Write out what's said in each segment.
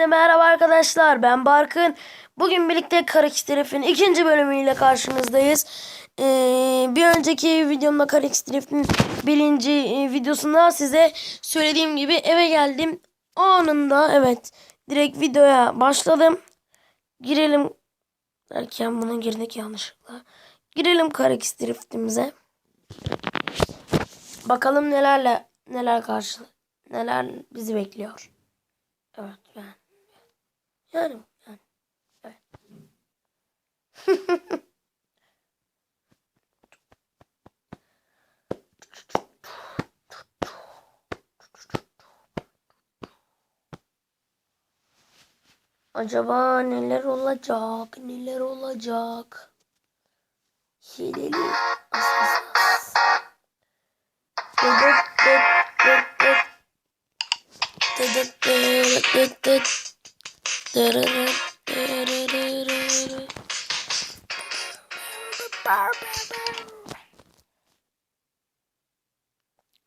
Hepinize merhaba arkadaşlar. Ben Barkın. Bugün birlikte Drift'in ikinci bölümüyle karşınızdayız. Ee, bir önceki videomda Drift'in birinci e, videosunda size söylediğim gibi eve geldim. Anında evet direkt videoya başladım. Girelim derken buna girdik yanlışlıkla. Girelim Drift'imize. Bakalım nelerle neler karşı neler bizi bekliyor. Evet yani. Yarım yani. Evet. Acaba neler olacak? Neler olacak? Hileli as as as. Dedet dedet dedet dedet dedet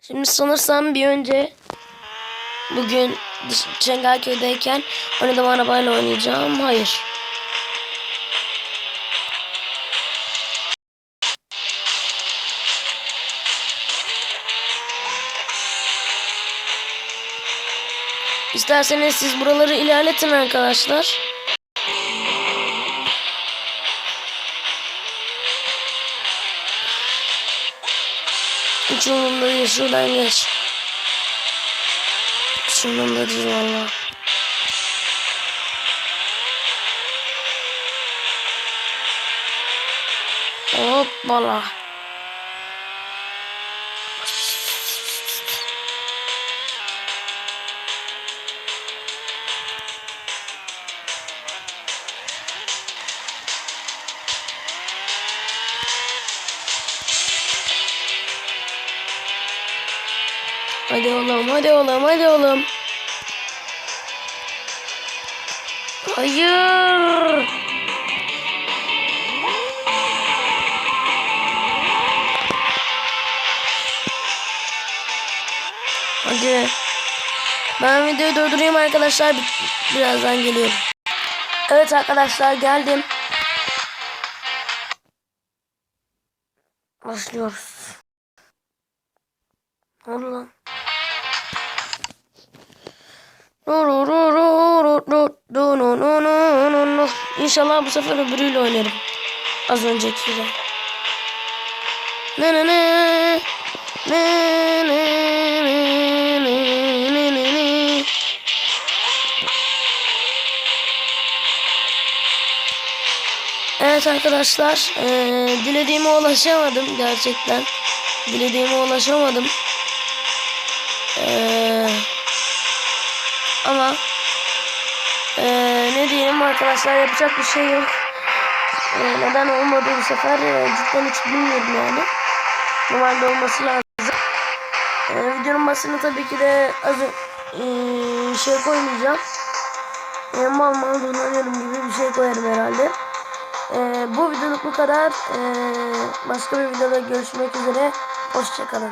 Şimdi sanırsam bir önce bugün Çengelköy'deyken oynadığım arabayla oynayacağım. Hayır. İsterseniz siz buraları ilerletin arkadaşlar. Hiç umurumda değil. Şuradan geç. Hiç umurumda değil valla. Hoppala. Hadi oğlum, hadi oğlum, hadi oğlum. Hayır. Hadi. Ben videoyu durdurayım arkadaşlar. Bir- Birazdan geliyorum. Evet arkadaşlar geldim. Başlıyoruz. Ne oldu lan? İnşallah bu sefer öbürüyle oynarım. Az öncekiyle. Ne ne ne ne ne ne ne ne ne ne Evet arkadaşlar eee dilediğime ulaşamadım gerçekten. Dilediğime ulaşamadım. Eee ama eee, ne diyelim arkadaşlar yapacak bir şey yok. Eee, neden olmadı bu sefer eee, cidden hiç bilmiyorum yani. Normalde olması lazım. Eee, videonun başına tabii ki de az eee, şey koymayacağım. Eee, mal mal dolanıyorum gibi bir şey koyarım herhalde. Eee, bu videoluk bu kadar. Eee, başka bir videoda görüşmek üzere. Hoşçakalın.